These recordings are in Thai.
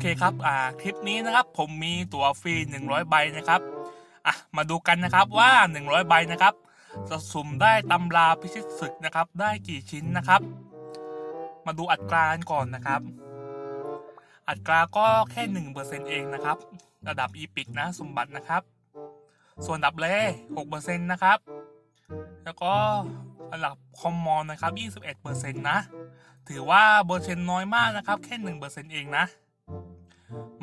เคครับอ่าคลิปนี้นะครับผมมีตั๋วฟรี 100 ใบนะครับอะมาดูกันนะครับว่า 100 ใบนะครับจะสุ่มได้ตำราพิชิตศึกนะครับ ได้กี่ชิ้นนะครับ มาดูอัตรากันก่อนนะครับ อัตราก็แค่1%เองนะครับ ระดับอีพิกนะสมบัตินะครับ ส่วนดับเล่6%นต์นะครับ แล้วก็ระดับคอมมอนนะครับ 21%นะ ถือว่าเปอร์เซ็นต์น้อยมากนะครับ แค่หนึ่งเปอร์เซ็นต์เองนะ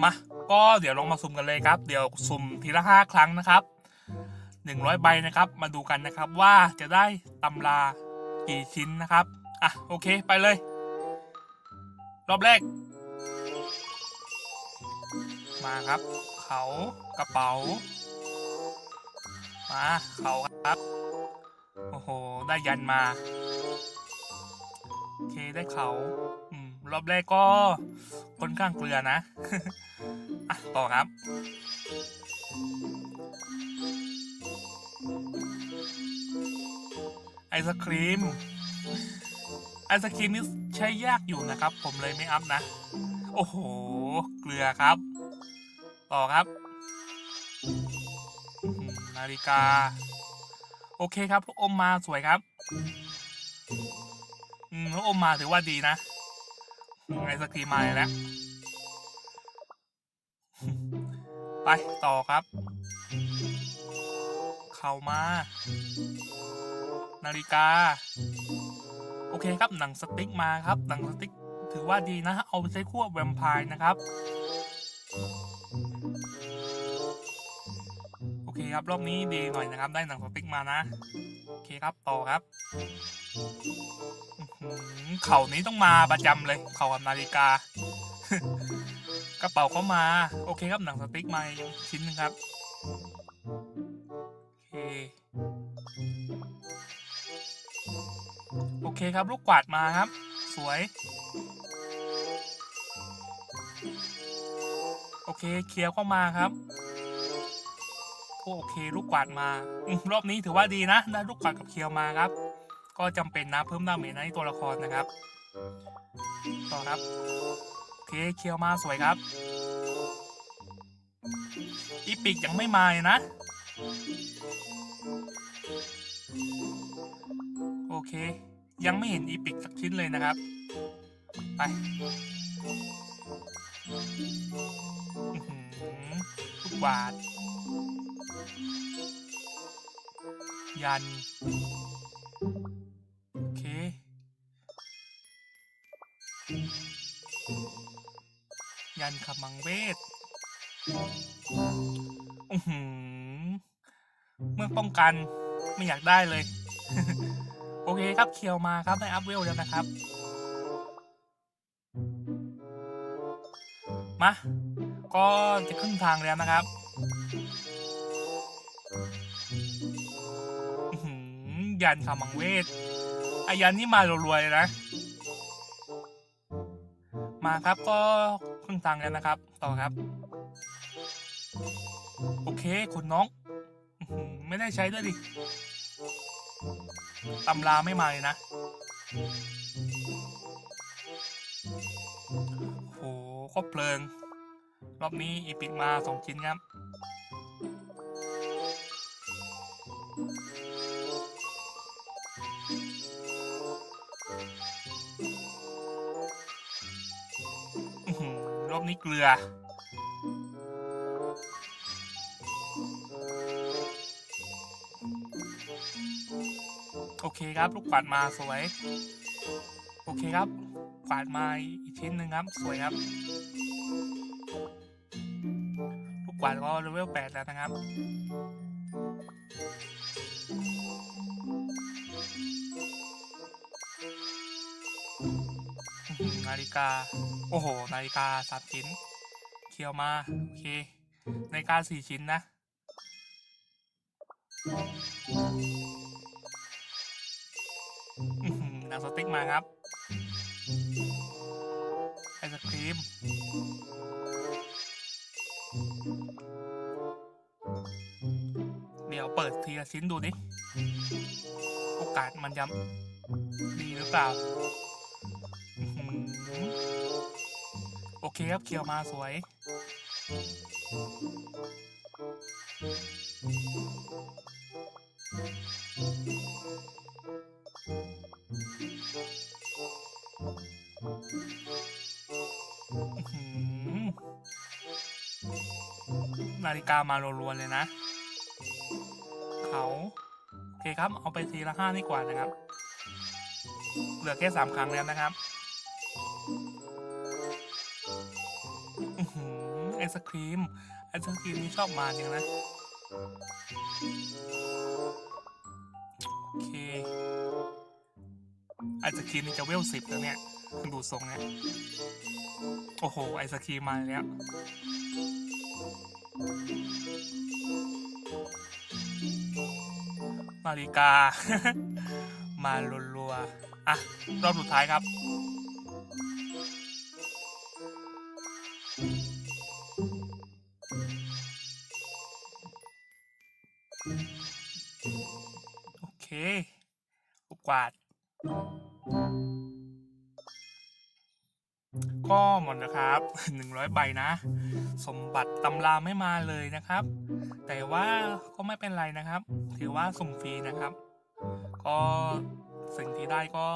มาก็เดี๋ยวลองมาสุ่มกันเลยครับ เดี๋ยวสุ่มทีละห้าครั้งนะครับหนึ่งร้อยใบนะครับ มาดูกันนะครับว่าจะได้ตำรากี่ชิ้นนะครับ อะ โอเคไปเลย รอบแรก มาครับ เขากระเป๋า มาเขาครับ โอ้โห ได้ยันมา โอเคได้เขา อืม รอบแรกก็ค่อนข้างเกลือนะอะต่อครับไอศครีมไอศครีมนี่ใช้ยากอยู่นะครับ ผมเลยไม่อัพนะ โอ้โห เกลือครับ ต่อครับ นาฬิกา โอเคครับลูกอมมาสวยครับ อืมลูกอมมาถือว่าดีนะ ไอศครีมมาแล้ว ไปต่อครับ เข้ามา นาฬิกา โอเคครับหนังสติ๊กมาครับ หนังสติ๊กถือว่าดีนะ เอาไปใช้ควแวมไพร์นะครับ โอเคครับ รอบนี้ดีหน่อยนะครับ ได้หนังสติ๊กมานะ คครับต่อครับเข่านี้ต้องมาประจำเลย เข่ากับนาฬิกา กระเป๋าเข้ามา โอเคครับหนังสติ๊กมาชิ้นหนึงครับโอเคโอเคครับลูกกวาดมาครับ สวย โอเคเคลียร์เข้ามาครับ โอเคลูกกวาดมาอรอบนี้ถือว่าดีนะ ได้ลูกกวาดกับเคียวมาครับ ก็จำเป็นนะเพิ่มดาเมจให้ตัวละครนะครับ ต่อครับโอเคเคียวมาสวยครับอีปิกยังไม่มายนะ โอเค ยังไม่เห็นอีปิกสักชิ้นเลยนะครับ ไปลูกกวาด ยัน โอเค ยันขมังเวทอือหือเมื่อป้องกันไม่อยากได้เลย โอเคครับเคียวมาครับได้อัพเวลแล้วนะครับ มา ก็จะขึ้นทางแล้วนะครับ ยันขมังเวทอายันนี่มารัวๆเลยนะ มาครับก็ครึ่งทางแล้วนะครับ ต่อครับ โอเคคุณน้อง ไม่ได้ใช้ด้วยดิตำราไม่มาเลยนะโหก็เพลิง รอบนี้อีปิกมาสองชิ้นครับ รอบนี้เกลือ โอเคครับ ลูกกวาดมาสวย โอเคครับกวาดมาอีกชิ้นหนึ่งครับ สวยครับ ลูกกวาดก็เลเวลแปดแล้วนะครับอ นาฬิกา โอ้โห นาฬิกาสามชิ้น เคียวมา โอเค นาฬิกาสี่ชิ้นนะอื้อหือหนังสติ๊กมาครับ ไอศครีม เดี๋ยวเปิดทีละชิ้นดูดิ โอกาสมันจะดีหรือเปล่า เคครับเคียวมาสวย นาฬิกามารัวๆเลยนะ เขา โอเคครับ เอาไปทีละห้านี่กว่านะครับ เหลือแค่สามครั้งแล้วนะครับ ไอศครีม ไอศครีมนี่ชอบมาจริงนะ โอเค ไอศครีมนี่จะเวลสิบแล้วเนี่ย ดูทรงเนี่ยโอ้โห ไอศครีมมาแล้วนาฬิกา มารัวๆอะ รอบสุดท้ายครับ กกวาดก็หมดนะครับหนึ่งร้อยใบนะ สมบัติตำราไม่มาเลยนะครับ แต่ว่าก็ไม่เป็นไรนะครับ ถือว่าสุ่มฟรีนะครับ ก็สิ่งที่ได้ก็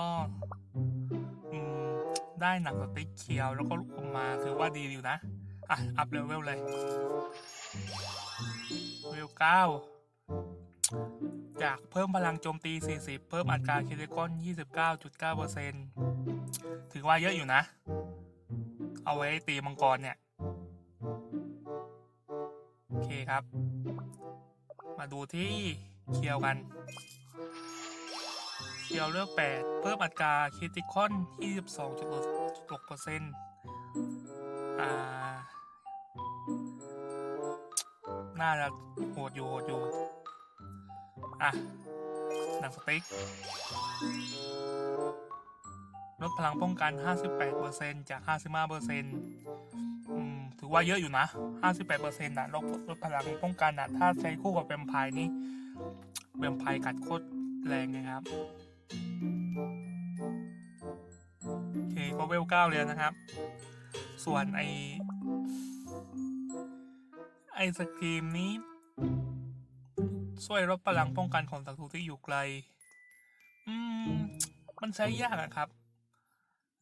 ได้หนังสติ๊กเคียวแล้วก็ลูกอมมาถือว่าดีอยู่นะ อะ อัพเลเวลเลยเลเวลเก้า จากเพิ่มพลังโจมตี 40 เพิ่มอัตราคิริคอน 29.9%ถือว่าเยอะอยู่นะ เอาไว้ตีมังกรเนี่ย โอเคครับ มาดูที่เคียวกัน เคียวเลือก 8 เพิ่มอัตราคิติคอน 22.6%อ่า น่าจะโหดอยู่โหดอยู่ อะ หนังสติ๊ก ลดพลังป้องกัน 58%จาก 55%อืม ถือว่าเยอะอยู่นะ 58%นะลดลดพลังป้องกันนะถ้าใช้คู่กับแวมไพร์นี่แวมไพร์กัดโคตรแรงนะครับ โอเค ก็เวลเก้าเลยนะครับ ส่วนไอไอศครีมนี้ ช่วยลดพลังป้องกันของศัตรูที่อยู่ไกล อืม มันใช้ยากอะครับ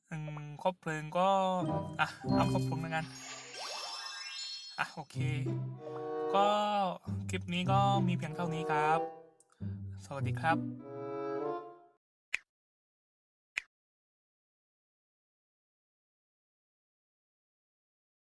อืมครบเพลิงก็ อะเอาครบเพลิงแล้วกัน อะ โอเค ก็คลิปนี้ก็มีเพียงเท่านี้ครับ สวัสดีครับ